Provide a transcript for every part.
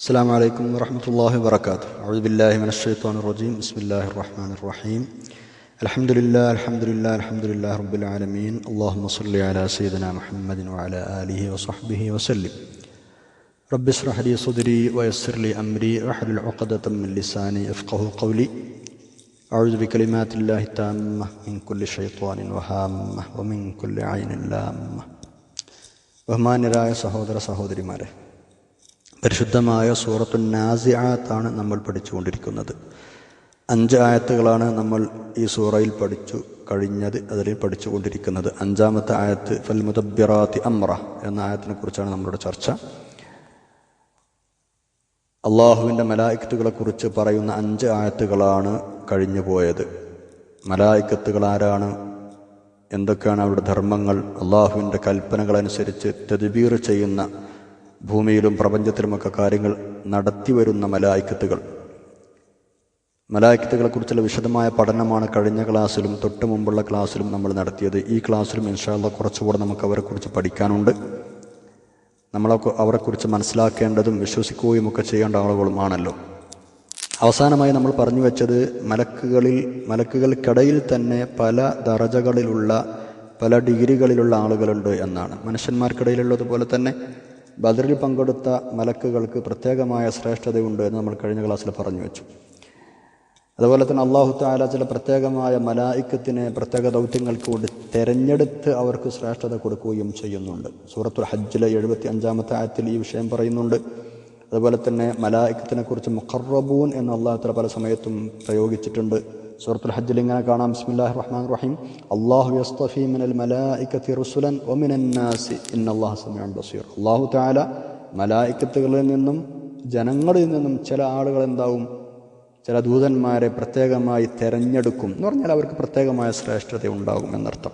السلام عليكم ورحمة الله وبركاته أعوذ بالله من الشيطان الرجيم بسم الله الرحمن الرحيم الحمد لله الحمد لله الحمد لله رب العالمين اللهم صل على سيدنا محمد وعلى آله وصحبه وسلم رب اشرح لي صدري ويسر لي أمري واحلل عقدة من لساني يفقه قولي أعوذ بكلمات الله التامة من كل شيطان وهامة ومن كل عين لامة ബഹുമാന്യരായ സഹോദര സഹോദരിമാരെ പരിശുദ്ധമായ സൂറത്തു നാസിആത്താണ് നമ്മൾ പഠിച്ചുകൊണ്ടിരിക്കുന്നത്. അഞ്ച് ആയത്തുകളാണ് നമ്മൾ ഈ സൂറയിൽ പഠിച്ചു കഴിഞ്ഞത് അതിൽ പഠിച്ചുകൊണ്ടിരിക്കുന്നത്. അഞ്ചാമത്തെ ആയത്ത് ഫൽ മുദബ്ബിറാത്തി അമ്ര എന്ന ആയത്തിനെ കുറിച്ചാണ് നമ്മളുടെ ചർച്ച. അള്ളാഹുവിന്റെ മലായിക്കത്തുകളെക്കുറിച്ച് പറയുന്ന അഞ്ച് ആയത്തുകളാണ് കഴിഞ്ഞു പോയത്. മലായിക്കത്തുകൾ ആരാണ്? എന്തൊക്കെയാണ് അവരുടെ ധർമ്മങ്ങൾ? അള്ളാഹുവിന്റെ കൽപ്പനകളനുസരിച്ച് തെതുബീർ ചെയ്യുന്ന ഭൂമിയിലും പ്രപഞ്ചത്തിലുമൊക്കെ കാര്യങ്ങൾ നടത്തി വരുന്ന മലായിക്കത്തുകൾ. മലായിക്കത്തുകളെക്കുറിച്ചുള്ള വിശദമായ പഠനമാണ് കഴിഞ്ഞ ക്ലാസ്സിലും തൊട്ട് മുമ്പുള്ള ക്ലാസ്സിലും നമ്മൾ നടത്തിയത്. ഈ ക്ലാസ്സിലും ഇൻഷാല്ല കുറച്ചുകൂടെ നമുക്ക് അവരെക്കുറിച്ച് പഠിക്കാനുണ്ട്. നമ്മളൊക്കെ അവരെക്കുറിച്ച് മനസ്സിലാക്കേണ്ടതും വിശ്വസിക്കുകയും ഒക്കെ ചെയ്യേണ്ട ആളുകളുമാണല്ലോ അവസാനമായി നമ്മൾ പറഞ്ഞു വെച്ചത് മലക്കുകളിൽ മലക്കുകൾക്കിടയിൽ തന്നെ പല ദറജകളിലുള്ള പല ഡിഗ്രികളിലുള്ള ആളുകളുണ്ട് എന്നാണ്. മനുഷ്യന്മാർക്കിടയിലുള്ളതുപോലെ തന്നെ ബദറിൽ പങ്കെടുത്ത മലക്കുകൾക്ക് പ്രത്യേകമായ ശ്രേഷ്ഠതയുണ്ട് എന്ന് നമ്മൾ കഴിഞ്ഞ ക്ലാസ്സിൽ പറഞ്ഞു വെച്ചു. അതുപോലെ തന്നെ അള്ളാഹു താല ചില പ്രത്യേകമായ മലായിക്കത്തിനെ പ്രത്യേക ദൗത്യങ്ങൾക്ക് കൂടി തിരഞ്ഞെടുത്ത് അവർക്ക് ശ്രേഷ്ഠത കൊടുക്കുകയും ചെയ്യുന്നുണ്ട്. സൂറത്തുൽ ഹജ്ജിലെ എഴുപത്തി അഞ്ചാമത്തെ ആയത്തിൽ ഈ വിഷയം പറയുന്നുണ്ട്. അതുപോലെ തന്നെ മലായിക്കത്തിനെ കുറിച്ച് മുഖറബൂൻ എന്ന് അള്ളാഹു പല സമയത്തും പ്രയോഗിച്ചിട്ടുണ്ട്. സൂറത്തുൽ ഹജ്ജിൽ ഇങ്ങനെ കാണാം. ബിസ്മില്ലാഹി റഹ്മാൻ റഹീം അല്ലാഹു യസ്തഫി മിനൽ മലായിക്കത്തി റുസുലൻ ഒമിനൻ നാസി. ഇന്നല്ലാഹു സമീഉൻ ബസീർ. അല്ലാഹു തആല മലായിക്കത്തുകളിൽ നിന്നും ജനങ്ങളിൽ നിന്നും ചില ആളുകൾ എന്താവും? ചില ദൂതന്മാരെ പ്രത്യേകമായി തിരഞ്ഞെടുക്കും എന്ന് പറഞ്ഞാൽ അവർക്ക് പ്രത്യേകമായ ശ്രേഷ്ഠത ഉണ്ടാകും എന്നർത്ഥം.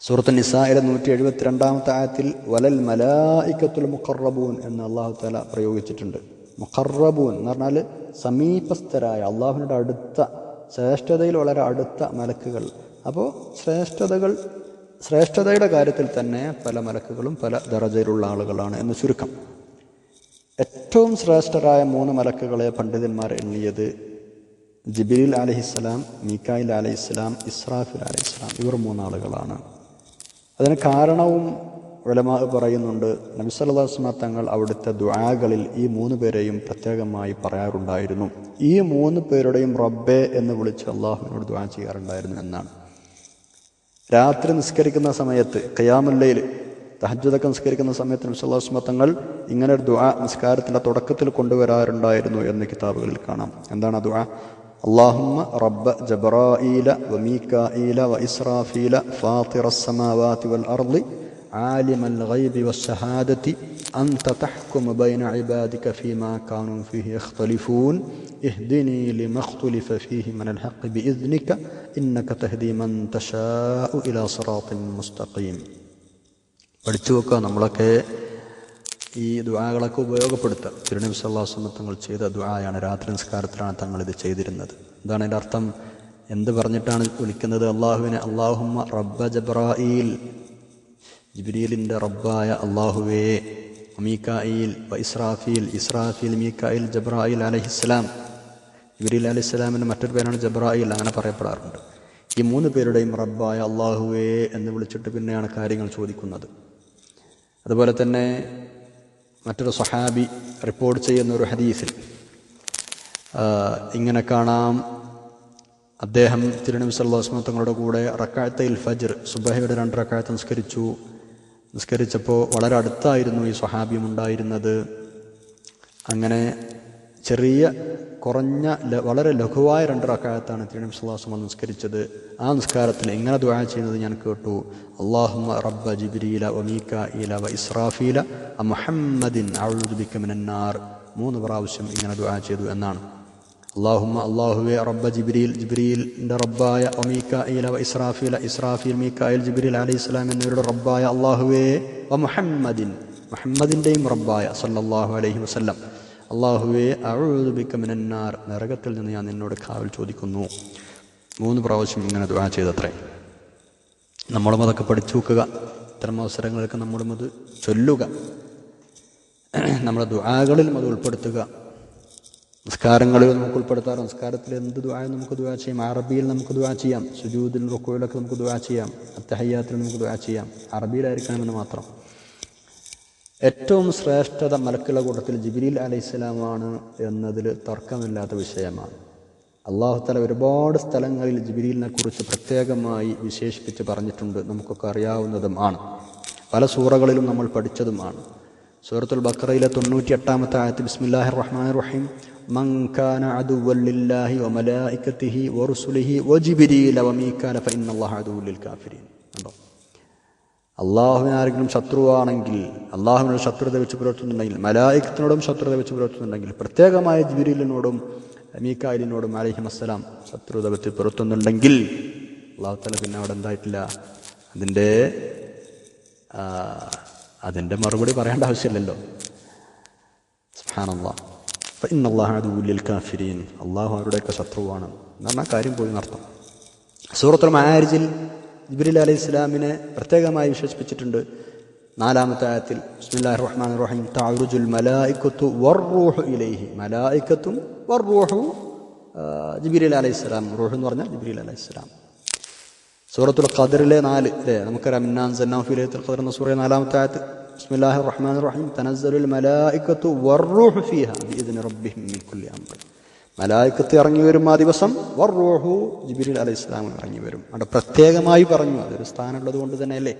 സൂറത്ത് നിസായിലെ നൂറ്റി എഴുപത്തി രണ്ടാമത്തെ ആയത്തിൽ വലൽ മലായിക്കത്തുൽ മുഖർറബൂൻ എന്ന് അള്ളാഹു താല പ്രയോഗിച്ചിട്ടുണ്ട്. മുഖർറബൂൻ എന്ന് പറഞ്ഞാൽ സമീപസ്ഥരായ അള്ളാഹുവിനോട് അടുത്ത ശ്രേഷ്ഠതയിൽ വളരെ അടുത്ത മലക്കുകൾ. അപ്പോൾ ശ്രേഷ്ഠതകൾ ശ്രേഷ്ഠതയുടെ കാര്യത്തിൽ തന്നെ പല മലക്കുകളും പല ദറജയിലുള്ള ആളുകളാണ് എന്ന് ചുരുക്കം. ഏറ്റവും ശ്രേഷ്ഠരായ മൂന്ന് മലക്കുകളെ പണ്ഡിതന്മാർ എണ്ണിയത് ജിബിലിൽ അലഹിസ്സലാം മീക്കായിൽ അലഹിസ്സലാം ഇസ്രാഫിൽ അലഹിസ്സലാം. ഇവർ മൂന്നാളുകളാണ്. അതിന് കാരണവും ഉലമാ പറയുന്നുണ്ട് നബിസല്ലാസ്മ തങ്ങൾ അവിടുത്തെ ദ്വാകളിൽ ഈ മൂന്ന് പേരെയും പ്രത്യേകമായി പറയാറുണ്ടായിരുന്നു ഈ മൂന്ന് പേരുടെയും റബ്ബെ എന്ന് വിളിച്ച് അള്ളാഹുവിനോട് ദ്വാ ചെയ്യാറുണ്ടായിരുന്നു എന്നാണ് രാത്രി നിസ്കരിക്കുന്ന സമയത്ത് കയാമുല്ലയിൽ തഹജ്ജുദൊക്കെ നിസ്കരിക്കുന്ന സമയത്ത് നബ്സല്ലാസ്മ തങ്ങൾ ഇങ്ങനെ ഒരു ദുആ നിസ്കാരത്തിൻ്റെ തുടക്കത്തിൽ കൊണ്ടുവരാറുണ്ടായിരുന്നു എന്ന് കിതാബുകളിൽ കാണാം എന്താണ് ആ ദുആ اللهم رب جبرائيل وميكائيل وإسرافيل فاطر السماوات والأرض عالم الغيب والشهادة أنت تحكم بين عبادك فيما كانوا فيه يختلفون اهدني لما اختلف فيه من الحق بإذنك إنك تهدي من تشاء إلى صراط مستقيم പഠിച്ചു വെക്കുക നമ്മളൊക്കെ ഈ ദുആകളൊക്കെ ഉപയോഗപ്പെടുത്തുക തിരുനബി സല്ലാസ്മ തങ്ങൾ ചെയ്ത ദുആയാണ് രാത്രി നിസ്കാരത്തിലാണ് തങ്ങൾ ഇത് ചെയ്തിരുന്നത് എന്താണ് അതിൻ്റെ അർത്ഥം എന്ത് പറഞ്ഞിട്ടാണ് വിളിക്കുന്നത് അള്ളാഹുവിനെ അള്ളാഹുമ്മ റബ്ബ ജബ്രായിൽ ജിബ്രീലിന്റെ റബ്ബായ അള്ളാഹുവേ മീക്കായിൽ ഇസ്രാഫീൽ ഇസ്രാഫീൽ മീക്കായിൽ ജബ്രായിൽ അലഹിസ്ലാം ജിബ്രീൽ അലഹിസ്ലാമിന്റെ മറ്റൊരു പേരാണ് ജബ്രായിൽ അങ്ങനെ പറയപ്പെടാറുണ്ട്. ഈ മൂന്ന് പേരുടെയും റബ്ബായ അള്ളാഹുവേ എന്ന് വിളിച്ചിട്ട് പിന്നെയാണ് കാര്യങ്ങൾ ചോദിക്കുന്നത്. അതുപോലെ തന്നെ മറ്റൊരു സഹാബി റിപ്പോർട്ട് ചെയ്യുന്ന ഒരു ഹദീസിൽ ഇങ്ങനെ കാണാം. അദ്ദേഹം തിരുനബി സല്ലാസ്മ തങ്ങളുടെ കൂടെ റക്കായത്തയിൽ ഫജർ സുബഹയുടെ രണ്ട് റക്കായത്ത് നിസ്കരിച്ചു. നിസ്കരിച്ചപ്പോൾ വളരെ അടുത്തായിരുന്നു ഈ സ്വഹാബിയും ഉണ്ടായിരുന്നത്. അങ്ങനെ ചെറിയ കുറഞ്ഞ വളരെ ലഘുവായ രണ്ട് റക്കായത്താണ് തിരുനബി സുല്ലാസ്മ നിസ്കരിച്ചത്. ആ നിസ്കാരത്തിൽ എങ്ങനെ ദുആ ചെയ്യുന്നത് ഞാൻ കേട്ടു. അള്ളാഹുമ റബ്ബ ജിബ്രീല ഒമീക്ക ഇല വ ഇസ്രാഫീല മുഹമ്മദിൻ അഊദു ബിക മിനന്നാർ മൂന്ന് പ്രാവശ്യം ഇങ്ങനെ ദുആ ചെയ്തു എന്നാണ്. അള്ളാഹുമ്മ അള്ളാഹുവെ റബ്ബ ജിബ്രീൽ ജിബ്രീലിന്റെ റബ്ബായ ഒമീക്കായില ഇസ്രാഫീല ഇസ്രാഫീൽ മീക്കായിൽ ജിബ്രീൽ അലി ഇസ്ലാം എന്നിവരുടെ റബ്ബായ അള്ളാഹുവേ വ മുഹമ്മദിൻ മുഹമ്മദിന്റെയും റബ്ബായ സല്ലല്ലാഹു അലൈഹി വസല്ലം അള്ളാഹുവെ അഴുതുബിക്ക മിനന്നാർ നരകത്തിൽ നിന്ന് ഞാൻ നിന്നോട് കാവൽ ചോദിക്കുന്നു. മൂന്ന് പ്രാവശ്യം ഇങ്ങനെ ദുആ ചെയ്തത്രേ. നമ്മളും അതൊക്കെ പഠിച്ചു വെക്കുക ഇത്തരം അവസരങ്ങളൊക്കെ നമ്മളും അത് ചൊല്ലുക. നമ്മുടെ ദുആകളിലും അത് ഉൾപ്പെടുത്തുക. നിസ്കാരങ്ങളിൽ നമുക്ക് ഉൾപ്പെടുത്താറ് നിസ്കാരത്തിൽ എന്ത് ദുആ നമുക്ക് ദുആ ചെയ്യാം. അറബിയിൽ നമുക്ക് ദുആ ചെയ്യാം. സുജൂദിൽ റുക്കോയിലൊക്കെ നമുക്ക് ദുആ ചെയ്യാം. അത്തഹയ്യാത്തിൽ നമുക്ക് ദുആ ചെയ്യാം. അറബിയിലായിരിക്കണമെന്ന് മാത്രം. ഏറ്റവും ശ്രേഷ്ഠത മലക്കുള്ള കൂട്ടത്തിൽ ജിബിരിൽ അലൈഹിസ്സലാമാണ് എന്നതിൽ തർക്കമില്ലാത്ത വിഷയമാണ്. അള്ളാഹുത്തല ഒരുപാട് സ്ഥലങ്ങളിൽ ജിബിരിലിനെ കുറിച്ച് പ്രത്യേകമായി വിശേഷിപ്പിച്ച് പറഞ്ഞിട്ടുണ്ട്. നമുക്കൊക്കെ അറിയാവുന്നതും ആണ്. പല സൂറകളിലും നമ്മൾ പഠിച്ചതുമാണ് സൂറത്തുൽ ബക്രയിലെ തൊണ്ണൂറ്റി എട്ടാമത്തെ ആയത്ത് ബിസ്മില്ലാഹിർ റഹ്മാൻ റഹീം. കണ്ടോ? അള്ളാഹുവിന് ആരെങ്കിലും ശത്രുവാണെങ്കിൽ അള്ളാഹുവിനോട് ശത്രുത വെച്ച് പുലർത്തുന്നുണ്ടെങ്കിൽ മലായിക്കത്തിനോടും ശത്രുത വെച്ച് പുലർത്തുന്നുണ്ടെങ്കിൽ പ്രത്യേകമായ ജിബിരിലിനോടും മീക്കായിലിനോടും അലഹിം അസ്സലാം ശത്രുത വെച്ച് പുലർത്തുന്നുണ്ടെങ്കിൽ അള്ളാഹുത്തല പിന്നെ അവിടെ എന്തായിട്ടില്ല? അതിന്റെ അതിന്റെ മറുപടി പറയേണ്ട ആവശ്യമില്ലല്ലോ. സുബ്ഹാനല്ലാ. ഇന്നല്ലാഹ ഉല്ലിൽ കാഫിരീൻ അള്ളാഹു അവരുടെയൊക്കെ ശത്രുവാണ്. എന്ന് പറഞ്ഞാൽ കാര്യം പോയി നടത്താം. സൂറത്തുൽ മാരിജിൽ ജിബ്രീൽ അലൈഹി ഇസ്ലാമിനെ പ്രത്യേകമായി വിശേഷിപ്പിച്ചിട്ടുണ്ട്. നാലാമത്തെ ആയത്തിൽ ബിസ്മില്ലാഹിർ റഹ്മാനിർ റഹീം തഅറുജുൽ മലായിക്കത്തു വറൂഹു ഇലൈഹി. മലായിക്കത്തും വറൂഹു ആ, ജിബ്രീൽ അലൈഹി സ്വലാം. റൂഹ് എന്ന് പറഞ്ഞാൽ ജിബിരി അലൈഹി സ്വലാം. സൂറത്തുൽ ഖദറിലെ നാല് അല്ലേ നമുക്കറിയാം ഇന്നാൻ സന്നാഫിലെ ഖദർ എന്ന സൂറ നാലാമത്തെ ആയത്ത്. ബിസ്മില്ലാഹിർ الرحمن റഹീം تنزل الملائكة والروح فيها بإذن ربهم മിൻ كل അംർ മലായിക്കത്ത് ഇറങ്ങി വരും ആ ദിവസം വർറോഹു ജിബ്രീൽ അലൈഹി ഇസ്ലാം ഇറങ്ങി വരും. അവിടെ പ്രത്യേകമായി പറഞ്ഞു അതൊരു സ്ഥാനമുള്ളത് കൊണ്ട് തന്നെയല്ലേ.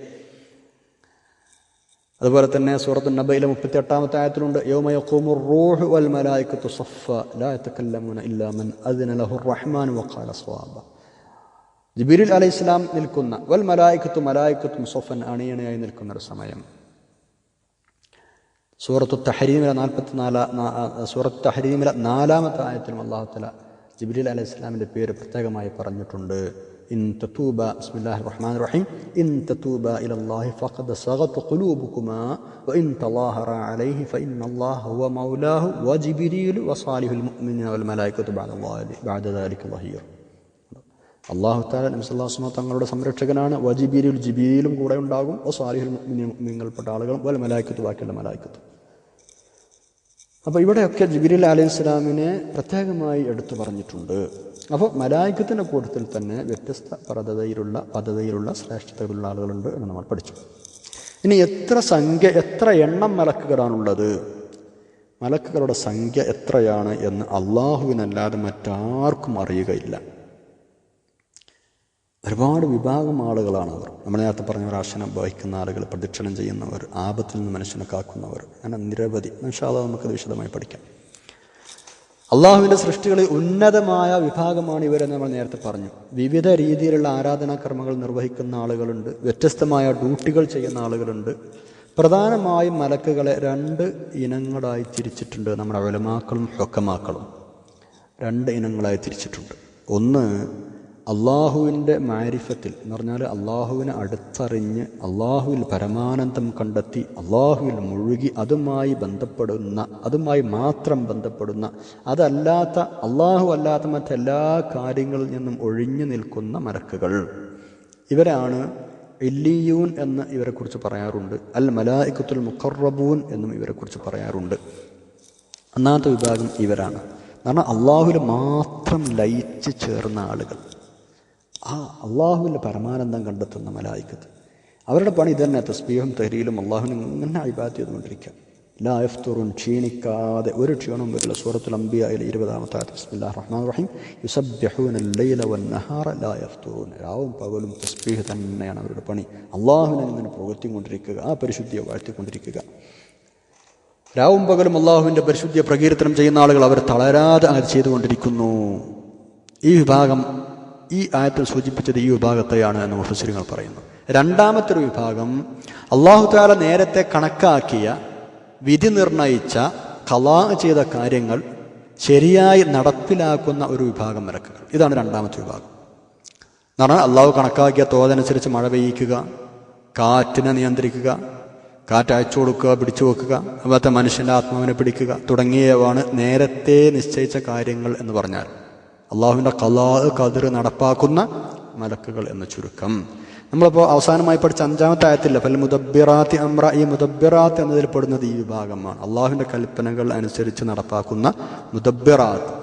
അതുപോലെ തന്നെ സൂറത്ത് നബയിലെ മുപ്പത്തി എട്ടാമത്തെ ആയത്തിലുണ്ട് യൗമ യഖൂമു റൂഹു വൽ മലായികത്തു സഫ ലാ യതകല്ലമുന ഇല്ലാ മൻ അദ്ന ലഹു റഹ്മാൻ വഖാല സ്വവാബ. ജിബിരിൽ അലൈഹി ഇസ്ലാം നിൽക്കുന്ന വൽ മലായിക്കത്തു മലായിക്കത്തും സൊഫൻ അണിയണയായി നിൽക്കുന്ന ഒരു സമയം. സൂറത്തു തഹരീമിലെ നാൽപ്പത്തി നാലാ സൂറത്ത് തഹരീമിലെ നാലാമത്തെ ആയത്തിലും അള്ളാഹുത്തല ജിബ്രീൽ അലൈഹി ഇസ്ലാമിന്റെ പേര് പ്രത്യേകമായി പറഞ്ഞിട്ടുണ്ട്. ഇൻ തത്തൂബ ബിസ്മില്ലാഹിർ റഹ്മാൻ റഹീം. ഇൻ തത്തൂബ ഇലല്ലാഹി ഫഖദ് സഗത് ഖുലൂബുകുമാ. വഇൻ തളാഹറ അലൈഹി ഫഇന്നല്ലാഹ ഹുവ മൗലാഹു വജിബ്രീൽ വസാലിഹുൽ മുഅ്മിനീന വൽ മലായികത്തു ബഅദ ബഅദ ദാലിക ളഹീർ അള്ളാഹു താല നബ്സല്ലാസ്മ തങ്ങളുടെ സംരക്ഷകനാണ്. വജിബീരിൽ ജിബീലും കൂടെ ഉണ്ടാകും. ഓ സാലിഹുൽ മുഅ്മിനീങ്ങൾപ്പെട്ട ആളുകളും. വൽ മലായിക്കത്ത് ബാക്കിയുള്ള മലായിക്കത്ത്. അപ്പോൾ ഇവിടെയൊക്കെ ജിബിരിൽ അലൈഹി ഇസ്ലാമിനെ പ്രത്യേകമായി എടുത്തു പറഞ്ഞിട്ടുണ്ട്. അപ്പോൾ മലായിക്കത്തിന്റെ കൂട്ടത്തിൽ തന്നെ വ്യത്യസ്ത പദതയിലുള്ള പദതയിലുള്ള ശ്രേഷ്ഠതകളുള്ള ആളുകളുണ്ട് എന്ന് നമ്മൾ പഠിച്ചു. ഇനി എത്ര സംഖ്യ എത്ര എണ്ണം മലക്കുകളാണുള്ളത്? മലക്കുകളുടെ സംഖ്യ എത്രയാണ് എന്ന് അള്ളാഹുവിനല്ലാതെ മറ്റാർക്കും അറിയുകയില്ല. ഒരുപാട് വിഭാഗം ആളുകളാണ് അവർ നമ്മൾ നേരത്തെ പറഞ്ഞ രാശനം വഹിക്കുന്ന ആളുകൾ പ്രദക്ഷിണം ചെയ്യുന്നവർ ആപത്തിൽ നിന്ന് മനുഷ്യനെ കാക്കുന്നവർ അങ്ങനെ നിരവധി. മനുഷ്യാത നമുക്കത് വിശദമായി പഠിക്കാം. അള്ളാഹുവിന്റെ സൃഷ്ടികളിൽ ഉന്നതമായ വിഭാഗമാണ് ഇവരെന്ന് നമ്മൾ നേരത്തെ പറഞ്ഞു. വിവിധ രീതിയിലുള്ള ആരാധനാകർമ്മങ്ങൾ നിർവഹിക്കുന്ന ആളുകളുണ്ട് വ്യത്യസ്തമായ ഡ്യൂട്ടികൾ ചെയ്യുന്ന ആളുകളുണ്ട്. പ്രധാനമായും മലക്കുകളെ രണ്ട് ഇനങ്ങളായി തിരിച്ചിട്ടുണ്ട് നമ്മുടെ വലമാക്കളും ഹൊക്കമാക്കളും. രണ്ട് ഇനങ്ങളായി തിരിച്ചിട്ടുണ്ട്. ഒന്ന് അള്ളാഹുവിന്റെ മാരിഫത്തിൽ എന്ന് പറഞ്ഞാൽ അള്ളാഹുവിനെ അടുത്തറിഞ്ഞ് അള്ളാഹുവിൽ പരമാനന്ദം കണ്ടെത്തി അള്ളാഹുവിൽ മുഴുകി അതുമായി ബന്ധപ്പെടുന്ന അതുമായി മാത്രം ബന്ധപ്പെടുന്ന അതല്ലാത്ത അള്ളാഹു അല്ലാത്ത മറ്റെല്ലാ കാര്യങ്ങളിൽ നിന്നും ഒഴിഞ്ഞു നിൽക്കുന്ന മരക്കുകൾ ഇവരാണ് ഇല്ലിയൂൻ എന്ന് ഇവരെക്കുറിച്ച് പറയാറുണ്ട്. അൽ മലായിക്കുത്തുൽ മുഖറബൂൻ എന്നും ഇവരെക്കുറിച്ച് പറയാറുണ്ട്. ഒന്നാമത്തെ വിഭാഗം ഇവരാണ്. കാരണം അള്ളാഹുവിൽ മാത്രം ലയിച്ച് ചേർന്ന ആളുകൾ. ആ അള്ളാഹുവിന്റെ പരമാനന്ദം കണ്ടെത്തുന്ന മലായിക്കത്ത്. അവരുടെ പണി ഇതന്നെ തസ്ബീഹും തഹരീലും അള്ളാഹുവിനെ ഇങ്ങനെ അഭിബാത്ത് ചെയ്തുകൊണ്ടിരിക്കുക. ലാ എഫ്തുറും ക്ഷീണിക്കാതെ ഒരു ക്ഷീണവും വരില്ല. സൂറത്തുൽ അംബിയയിലെ ഇരുപതാമത്തെ ആയത്ത് റഹ്മാൻ റഹീം. യുസബ്ബിഹൂന ലൈല വന്നഹാറ ലാ യഫ്തുറൂൻ. രാവും പകലും തസ്ബീഹ് തന്നെയാണ് അവരുടെ പണി. അള്ളാഹുവിനെ ഇങ്ങനെ പുകഴ്ത്തിക്കൊണ്ടിരിക്കുക ആ പരിശുദ്ധിയെ വാഴ്ത്തിക്കൊണ്ടിരിക്കുക. രാവും പകലും അള്ളാഹുവിന്റെ പരിശുദ്ധിയെ പ്രകീർത്തനം ചെയ്യുന്ന ആളുകൾ അവർ തളരാതെ അത് ചെയ്തുകൊണ്ടിരിക്കുന്നു. ഈ വിഭാഗം ഈ ആയത്തിൽ സൂചിപ്പിച്ചത് ഈ വിഭാഗത്തെയാണ് എന്ന് മുഫസിരിങ്ങൾ പറയുന്നു. രണ്ടാമത്തെ ഒരു വിഭാഗം അള്ളാഹു താല നേരത്തെ കണക്കാക്കിയ വിധി നിർണയിച്ച കലാ ചെയ്ത കാര്യങ്ങൾ ശരിയായി നടപ്പിലാക്കുന്ന ഒരു വിഭാഗം മലക്കുകൾ. ഇതാണ് രണ്ടാമത്തെ വിഭാഗം. എന്ന് പറഞ്ഞാൽ അള്ളാഹു കണക്കാക്കിയ തോതനുസരിച്ച് മഴ പെയ്യിക്കുക കാറ്റിനെ നിയന്ത്രിക്കുക കാറ്റ് അയച്ചു കൊടുക്കുക പിടിച്ചു വെക്കുക അതുപോലത്തെ മനുഷ്യന്റെ ആത്മാവിനെ പിടിക്കുക തുടങ്ങിയവാണ് നേരത്തെ നിശ്ചയിച്ച കാര്യങ്ങൾ എന്ന് പറഞ്ഞാൽ. അള്ളാഹുവിന്റെ കലാ കതിർ നടപ്പാക്കുന്ന മലക്കുകൾ എന്ന ചുരുക്കം. നമ്മളിപ്പോൾ അവസാനമായി പഠിച്ച അഞ്ചാമത്തെ ആയത്തില്ല പല മുദബിറാത്തി അമ്ര ഈ മുദബിറാത്ത് എന്നതിൽ പെടുന്നത് ഈ വിഭാഗമാണ്. അള്ളാഹുവിന്റെ കൽപ്പനകൾ അനുസരിച്ച് നടപ്പാക്കുന്ന മുദബിറാത്ത്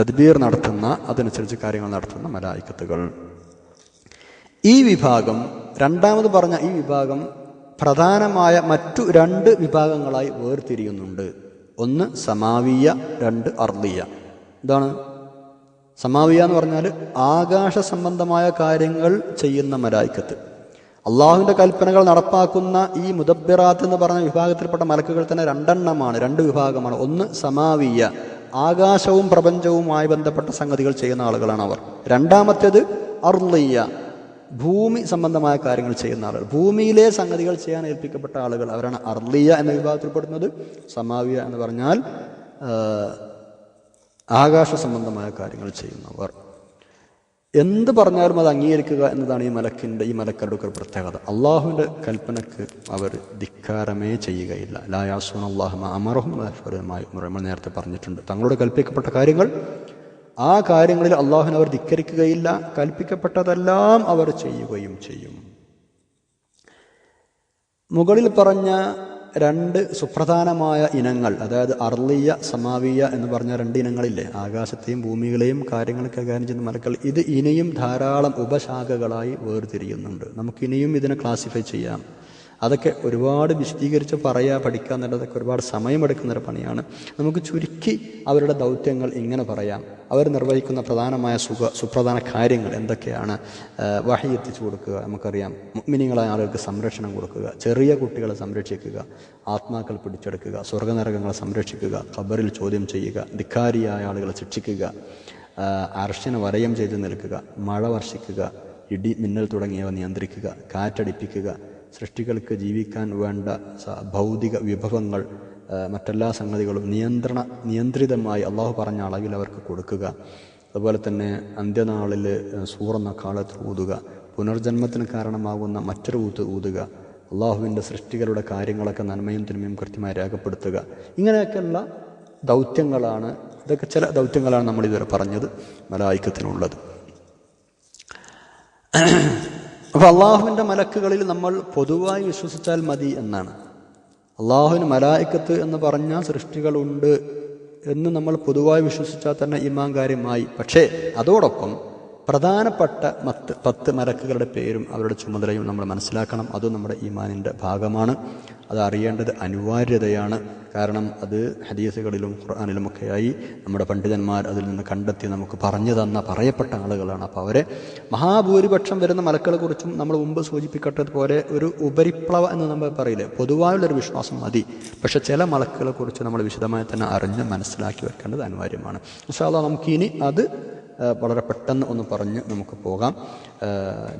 തദ്ബീർ നടത്തുന്ന അതനുസരിച്ച് കാര്യങ്ങൾ നടത്തുന്ന മലായിക്കത്തുകൾ. ഈ വിഭാഗം രണ്ടാമത് പറഞ്ഞ ഈ വിഭാഗം പ്രധാനമായ മറ്റു രണ്ട് വിഭാഗങ്ങളായി വേർതിരിയുന്നുണ്ട്. ഒന്ന് സമാവീയ രണ്ട് അർദിയ. എന്താണ് സമാവിയ എന്ന് പറഞ്ഞാൽ ആകാശ സംബന്ധമായ കാര്യങ്ങൾ ചെയ്യുന്ന മലായിക്കത്ത്. അള്ളാഹുവിന്റെ കൽപ്പനകൾ നടപ്പാക്കുന്ന ഈ മുദബിറാത്ത് എന്ന് പറഞ്ഞ വിഭാഗത്തിൽപ്പെട്ട മലക്കുകൾ തന്നെ രണ്ടെണ്ണമാണ് രണ്ട് വിഭാഗമാണ്. ഒന്ന് സമാവിയ ആകാശവും പ്രപഞ്ചവുമായി ബന്ധപ്പെട്ട സംഗതികൾ ചെയ്യുന്ന ആളുകളാണ് അവർ. രണ്ടാമത്തേത് അർലിയ ഭൂമി സംബന്ധമായ കാര്യങ്ങൾ ചെയ്യുന്ന ആളുകൾ. ഭൂമിയിലെ സംഗതികൾ ചെയ്യാൻ ഏൽപ്പിക്കപ്പെട്ട ആളുകൾ അവരാണ് അർലിയ എന്ന വിഭാഗത്തിൽപ്പെടുന്നത്. സമാവിയ എന്ന് പറഞ്ഞാൽ ആകാശ സംബന്ധമായ കാര്യങ്ങൾ ചെയ്യുന്നവർ. എന്ത് പറഞ്ഞാലും അത് അംഗീകരിക്കുക എന്നതാണ് ഈ മലക്കിന്റെ ഈ മലക്കരുടെ ഒരു പ്രത്യേകത. അള്ളാഹുവിന്റെ കൽപ്പനക്ക് അവർ ധിക്കാരമേ ചെയ്യുകയില്ല. ലായാസുൻ അള്ളാഹുമ അമറഹും നമ്മൾ നേരത്തെ പറഞ്ഞിട്ടുണ്ട്. തങ്ങളോട് കൽപ്പിക്കപ്പെട്ട കാര്യങ്ങൾ ആ കാര്യങ്ങളിൽ അള്ളാഹുവിനെ അവർ ധിക്കരിക്കുകയില്ല. കൽപ്പിക്കപ്പെട്ടതെല്ലാം അവർ ചെയ്യുകയും ചെയ്യും. മുകളിൽ പറഞ്ഞ രണ്ട് സുപ്രധാനമായ ഇനങ്ങൾ അതായത് അർലിയ സമാവിയ എന്ന് പറഞ്ഞ രണ്ട് ഇനങ്ങളില്ലേ ആകാശത്തെയും ഭൂമികളെയും കാര്യങ്ങൾ കൈകാര്യം ചെയ്യുന്ന മലക്കൾ ഇത് ഇനിയും ധാരാളം ഉപശാഖകളായി വേർതിരിയുന്നുണ്ട്. നമുക്കിനിയും ഇതിനെ ക്ലാസിഫൈ ചെയ്യാം. അതൊക്കെ ഒരുപാട് വിശദീകരിച്ച് പറയുക പഠിക്കുക എന്നുള്ളതൊക്കെ ഒരുപാട് സമയമെടുക്കുന്നൊരു പണിയാണ്. നമുക്ക് ചുരുക്കി അവരുടെ ദൗത്യങ്ങൾ ഇങ്ങനെ പറയാം. അവർ നിർവഹിക്കുന്ന പ്രധാനമായ സുഖ സുപ്രധാന കാര്യങ്ങൾ എന്തൊക്കെയാണ്? വഹി എത്തിച്ചു കൊടുക്കുക നമുക്കറിയാം. മുഗ്മിനികളായ ആളുകൾക്ക് സംരക്ഷണം കൊടുക്കുക ചെറിയ കുട്ടികളെ സംരക്ഷിക്കുക ആത്മാക്കൾ പിടിച്ചെടുക്കുക സ്വർഗനരകങ്ങളെ സംരക്ഷിക്കുക ഖബറിൽ ചോദ്യം ചെയ്യുക ധിക്കാരിയായ ആളുകളെ ശിക്ഷിക്കുക അർശന വലയം ചെയ്ത് നിൽക്കുക മഴ വർഷിക്കുക ഇടി മിന്നൽ തുടങ്ങിയവ നിയന്ത്രിക്കുക കാറ്റടിപ്പിക്കുക സൃഷ്ടികൾക്ക് ജീവിക്കാൻ വേണ്ട ഭൗതിക വിഭവങ്ങൾ മറ്റെല്ലാ സംഗതികളും നിയന്ത്രണ നിയന്ത്രിതമായി അള്ളാഹു പറഞ്ഞ അളവിൽ അവർക്ക് കൊടുക്കുക. അതുപോലെ തന്നെ അന്ത്യനാളിൽ സൂറന്ന കാലത്ത് ഊതുക. പുനർജന്മത്തിന് കാരണമാകുന്ന മറ്റൊരു ഊത്ത് ഊതുക. അള്ളാഹുവിന്റെ സൃഷ്ടികളുടെ കാര്യങ്ങളൊക്കെ നന്മയും തിന്മയും കൃത്യമായി രേഖപ്പെടുത്തുക. ഇങ്ങനെയൊക്കെയുള്ള ദൗത്യങ്ങളാണ് ഇതൊക്കെ ചില ദൗത്യങ്ങളാണ് നമ്മളിതുവരെ പറഞ്ഞത് മലായിക്കത്തിനുള്ളത് അപ്പോൾ അള്ളാഹുവിന്റെ മലക്കുകളിൽ നമ്മൾ പൊതുവായി വിശ്വസിച്ചാൽ മതി എന്നാണ്. അള്ളാഹുവിന് മലായിക്കത്ത് എന്ന് പറഞ്ഞ സൃഷ്ടികളുണ്ട് എന്ന് നമ്മൾ പൊതുവായി വിശ്വസിച്ചാൽ തന്നെ ഇമാൻ കാര്യമായി പക്ഷേ അതോടൊപ്പം പ്രധാനപ്പെട്ട മത്ത് പത്ത് മലക്കുകളുടെ പേരും അവരുടെ ചുമതലയും നമ്മൾ മനസ്സിലാക്കണം. അതും നമ്മുടെ ഈമാനിന്റെ ഭാഗമാണ്. അത് അറിയേണ്ടത് അനിവാര്യതയാണ്. കാരണം അത് ഹദീസുകളിലും ഖുർആാനിലുമൊക്കെയായി നമ്മുടെ പണ്ഡിതന്മാർ അതിൽ നിന്ന് കണ്ടെത്തി നമുക്ക് പറഞ്ഞു തന്ന പറയപ്പെട്ട ആളുകളാണ്. അപ്പോൾ അവരെ മഹാഭൂരിപക്ഷം വരുന്ന മലക്കളെക്കുറിച്ചും നമ്മൾ മുമ്പ് സൂചിപ്പിക്കട്ടതുപോലെ ഒരു ഉപരിപ്ലവ എന്ന് നമ്മൾ പറയില്ലേ? പൊതുവായുള്ളൊരു വിശ്വാസം മതി. പക്ഷേ ചില മലക്കുകളെക്കുറിച്ച് നമ്മൾ വിശദമായി തന്നെ അറിഞ്ഞ് മനസ്സിലാക്കി വെക്കേണ്ടത് അനിവാര്യമാണ്. ഇൻഷാല്ലാ നമുക്കിനി അത് വളരെ പെട്ടെന്ന് ഒന്ന് പറഞ്ഞ് നമുക്ക് പോകാം.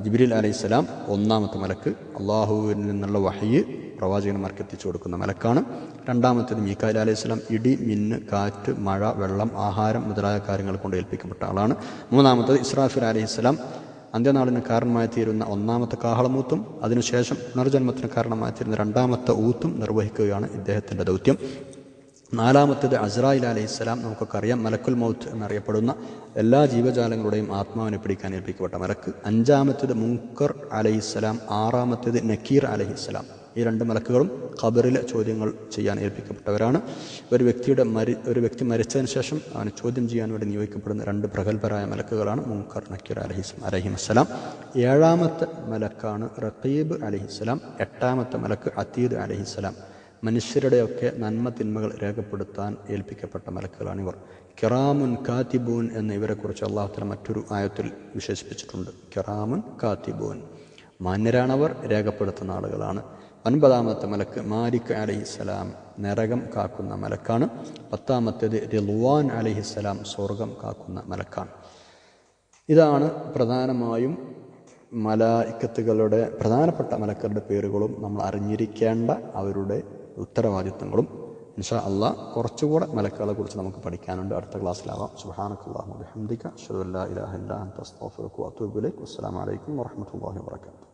ജിബിരിൽ അലൈഹിസ്സലാം ഒന്നാമത്തെ മലക്ക് അള്ളാഹുവിൽ നിന്നുള്ള വഹയ്യ് പ്രവാചകന്മാർക്ക് എത്തിച്ചു കൊടുക്കുന്ന മലക്കാണ്. രണ്ടാമത്തേത് മീക്കാൽ അലൈഹിസ്സലാം ഇടി മിന്ന് കാറ്റ് മഴ വെള്ളം ആഹാരം മുതലായ കാര്യങ്ങൾ കൊണ്ട് ഏൽപ്പിക്കപ്പെട്ട ആളാണ്. മൂന്നാമത്തേത് ഇസ്രാഫിൽ അലൈഹിസ്സലാം അന്ത്യനാളിന് കാരണമായി തീരുന്ന ഒന്നാമത്തെ കാഹളമൂത്തും അതിനുശേഷം പുനർജന്മത്തിന് കാരണമായി തീരുന്ന രണ്ടാമത്തെ ഊത്തും നിർവഹിക്കുകയാണ് ഇദ്ദേഹത്തിന്റെ ദൗത്യം. നാലാമത്തേത് അസ്രായിൽ അലൈഹിസ്സലാം നമുക്കൊക്കെ അറിയാം മലക്കുൽ മൗത്ത് എന്നറിയപ്പെടുന്ന എല്ലാ ജീവജാലങ്ങളുടെയും ആത്മാവിനെ പിടിക്കാൻ ഏൽപ്പിക്കപ്പെട്ട മലക്ക്. അഞ്ചാമത്തേത് മുങ്കർ അലൈഹി അലൈഹിസ്സലാം ആറാമത്തേത് നക്കീർ അലൈഹിസ്സലാം ഈ രണ്ട് മലക്കുകളും ഖബറിലെ ചോദ്യങ്ങൾ ചെയ്യാൻ ഏൽപ്പിക്കപ്പെട്ടവരാണ്. ഒരു വ്യക്തിയുടെ മരി ഒരു വ്യക്തി മരിച്ചതിന് ശേഷം അവനെ ചോദ്യം ചെയ്യാൻ വേണ്ടി നിയോഗിക്കപ്പെടുന്ന രണ്ട് പ്രഗത്ഭരായ മലക്കുകളാണ് മുങ്കർ നക്കീർ അലഹിസ് അലഹിമസ്സലാം ഏഴാമത്തെ മലക്കാണ് റഖീബ് അലഹിസ്സലാം എട്ടാമത്തെ മലക്ക് അത്തീദ് അലഹിസ്സലാം മനുഷ്യരുടെയൊക്കെ നന്മ തിന്മകൾ രേഖപ്പെടുത്താൻ ഏൽപ്പിക്കപ്പെട്ട മലക്കുകളാണിവർ. കിറാമുൻ കാത്തിബൂൻ എന്ന് ഇവരെക്കുറിച്ച് അള്ളാഹുത്തല മറ്റൊരു ആയത്തിൽ വിശേഷിപ്പിച്ചിട്ടുണ്ട്. കിറാമുൻ കാത്തിബൂൻ. മാന്യരാണവർ രേഖപ്പെടുത്തുന്ന ആളുകളാണ്. ഒൻപതാമത്തെ മലക്ക് മാലിക് അലഹിസ്സലാം നരകം കാക്കുന്ന മലക്കാണ്. പത്താമത്തേത് റിൽവാൻ അലഹിസ്സലാം സ്വർഗം കാക്കുന്ന മലക്കാണ്. ഇതാണ് പ്രധാനമായും മലായിക്കത്തുകളുടെ പ്രധാനപ്പെട്ട മലക്കരുടെ പേരുകളും നമ്മൾ അറിഞ്ഞിരിക്കേണ്ട അവരുടെ ഉത്തരവാദിത്തങ്ങളും ഇൻഷാ അള്ളാ കുറച്ചുകൂടെ മലക്കുകളെ കുറിച്ച് നമുക്ക് പഠിക്കാനുണ്ട്. അടുത്ത ക്ലാസ്സിലാവാം. സുബാനക്കല്ലാഹു ബിഹംദിക അഷ്ഹദു അല്ലാ ഇലാഹ ഇല്ലാ അൻത അസ്തഗ്ഫിറുക വഅതൂബു ഇലൈക്.